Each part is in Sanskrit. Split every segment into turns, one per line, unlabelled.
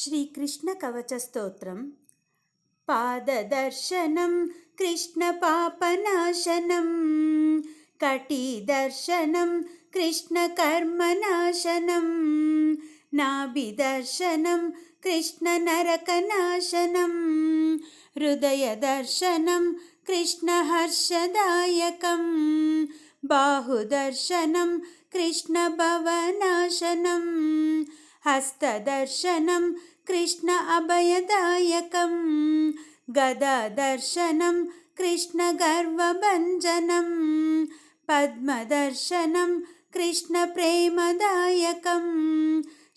श्रीकृष्णकवचस्तोत्रं पाददर्शनं कृष्णपापनाशनं कटिदर्शनं कृष्णकर्मनाशनं नाभिदर्शनं कृष्णनरकनाशनं हृदयदर्शनं कृष्णहर्षदायकं बाहुदर्शनं कृष्णभवनाशनं हस्तदर्शनं कृष्ण अभयदायकं गदादर्शनं कृष्णगर्वभञ्जनं पद्मदर्शनं कृष्णप्रेमदायकं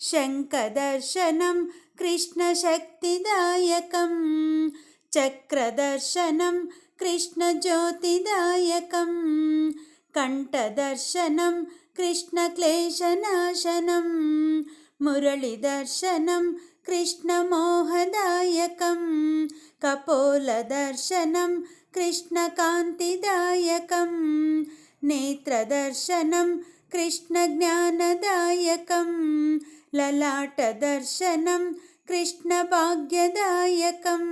शङ्खदर्शनं कृष्णशक्तिदायकं चक्रदर्शनं कृष्णज्योतिदायकं कण्ठदर्शनं कृष्णक्लेशनाशनं मुरळिदर्शनं कृष्णमोहदायकं कपोलदर्शनं कृष्णकान्तिदायकं नेत्रदर्शनं कृष्णज्ञानदायकं ललाटदर्शनं कृष्णभाग्यदायकं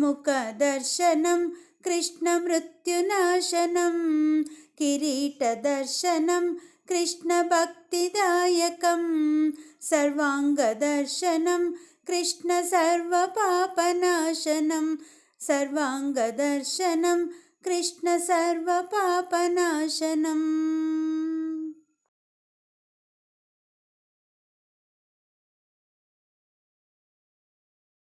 मुखदर्शनं कृष्णमृत्युनाशनं किरीटदर्शनं कृष्णभक्तिदायकं सर्वाङ्गदर्शनं कृष्णसर्वपापनाशनं सर्वाङ्गदर्शनं कृष्णसर्वपापनाशनम्